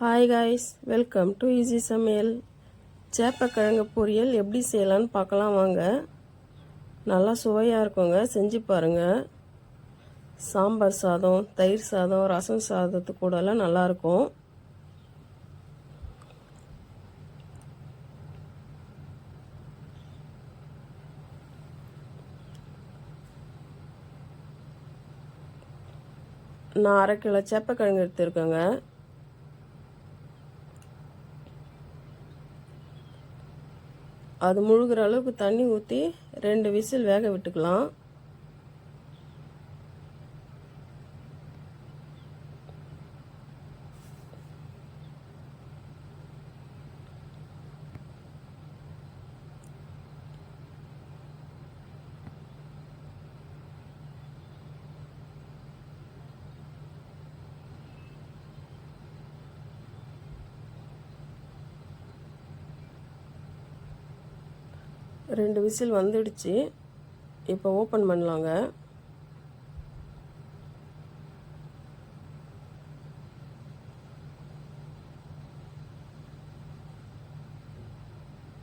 Hi guys welcome to easy சமையல் சேப்பக்கிழங்கு பொரியல் எப்படி செய்யலான்னு பார்க்கலாம் வாங்க. நல்லா சுவையாக இருக்குங்க செஞ்சு பாருங்கள் சாம்பார் சாதம் தயிர் சாதம் ரசம் சாதத்து கூடலாம் நல்லாயிருக்கும் நான் அரை கிலோ சேப்பக்கிழங்கு எடுத்துருக்கேங்க. அது முழுகிற அளவுக்கு தண்ணி ஊற்றி ரெண்டு விசில் வேக விட்டுக்கலாம். ரெண்டு விசில் வந்துடுச்சு. இப்போ ஓப்பன் பண்ணலாங்க.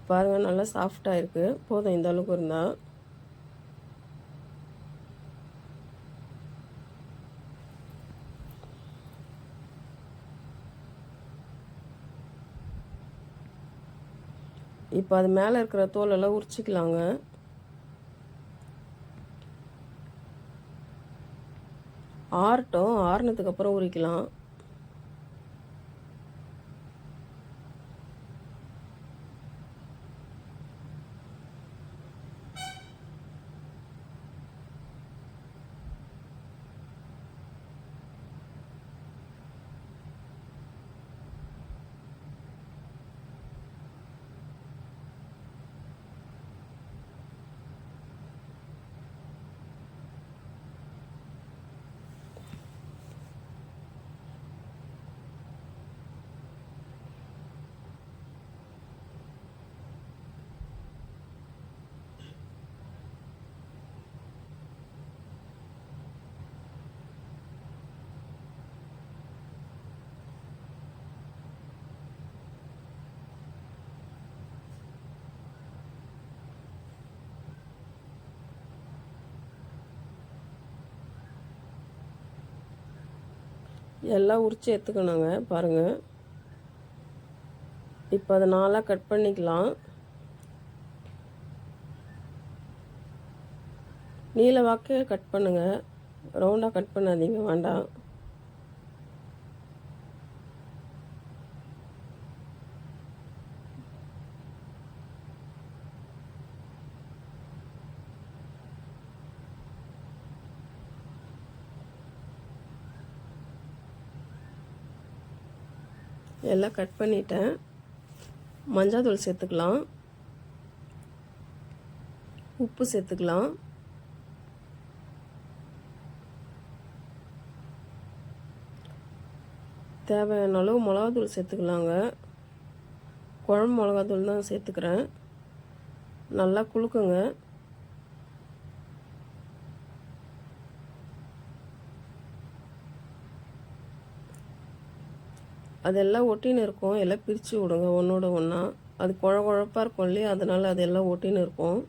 பாருங்கள் நல்லா சாஃப்டாக இருக்குது போதும் இந்த அளவுக்கு இருந்தால் இப்போ அது மேலே இருக்கிற தோலெல்லாம் உரிச்சிக்கலாங்க. ஆறட்டும் ஆறுனதுக்கப்புறம் உரிக்கலாம். எல்லாம் உரித்து எடுத்துக்கணுங்க பாருங்கள் இப்போ அதை நாளாக கட் பண்ணிக்கலாம். நீல வாக்கு கட் பண்ணுங்கள் ரவுண்டாக கட் பண்ணாதீங்க வேண்டாம். எல்லாம் கட் பண்ணிட்டேன். மஞ்சாத்தூள் சேர்த்துக்கலாம். உப்பு சேர்த்துக்கலாம். தேவையான அளவு மிளகாத்தூள் சேர்த்துக்கலாங்க. குழம்பு மிளகாத்தூள் தான் சேர்த்துக்கிறேன். நல்லா குலுக்குங்க. அதெல்லாம் ஒட்டின்னு இருக்கும். எல்லாம் பிரித்து விடுங்க. ஒன்றோட ஒன்றா அது குழ குழப்பாக இருக்கும் இல்லையா? அதனால் அதெல்லாம் ஒட்டின்னு இருக்கும்.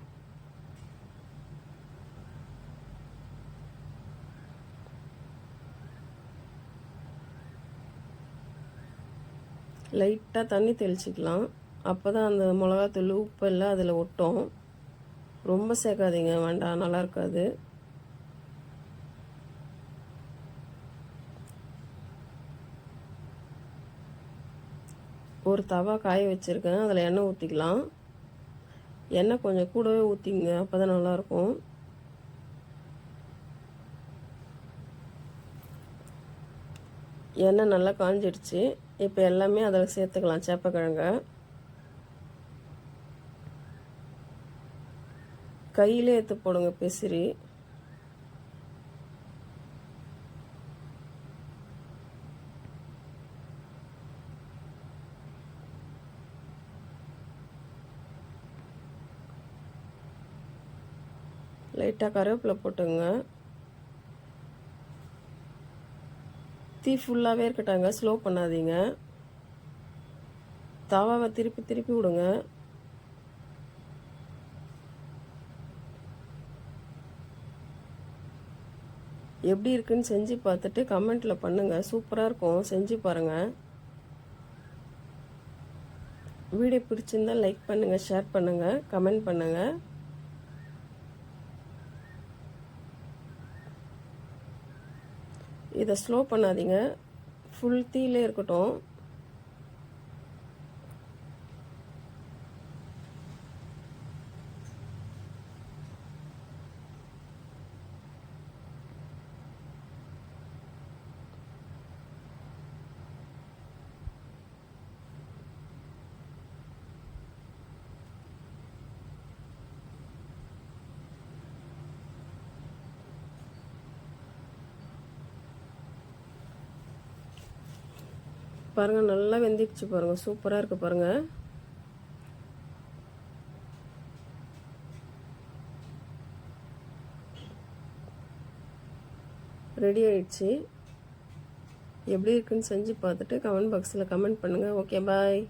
லைட்டாக தண்ணி தெளிச்சிக்கலாம். அப்போ தான் அந்த மிளகாத்தூள் உப்பு எல்லாம் அதில் ஒட்டும். ரொம்ப சேர்க்காதீங்க. வேண்டாம். நல்லா இருக்காது. ஒரு தவா காய வச்சுருக்கேன். அதில் எண்ணெய் ஊற்றிக்கலாம் எண்ணெய் கொஞ்சம் கூடவே ஊற்றிங்க அப்போ தான் நல்லாயிருக்கும். எண்ணெய் நல்லா காஞ்சிடுச்சு. இப்போ எல்லாமே அதில் சேர்த்துக்கலாம். சேப்பக்கிழங்க. கையிலே எடுத்து போடுங்க. பிசிறி. லைட்டாக கருவேப்பிலை போட்டுங்க. தீ ஃபுல்லாகவே இருக்கட்டாங்க. ஸ்லோ பண்ணாதீங்க. தவாவை திருப்பி திருப்பி விடுங்க. எப்படி இருக்குன்னு செஞ்சு பார்த்துட்டு கமெண்ட்டில் பண்ணுங்கள் சூப்பராக இருக்கும். செஞ்சு பாருங்கள் வீடியோ பிடிச்சிருந்தா லைக் பண்ணுங்கள் ஷேர் பண்ணுங்கள் கமெண்ட் பண்ணுங்கள் இதை ஸ்லோ பண்ணாதீங்க. ஃபுல் தீலே இருக்கட்டும். பாருங்கள் நல்லா வெந்திடுச்சு பாருங்கள் சூப்பராக இருக்குது பாருங்கள் ரெடி ஆயிடுச்சு. எப்படி இருக்குன்னு செஞ்சு பார்த்துட்டு கமெண்ட் பாக்ஸில் கமெண்ட் பண்ணுங்கள் ஓகே பாய்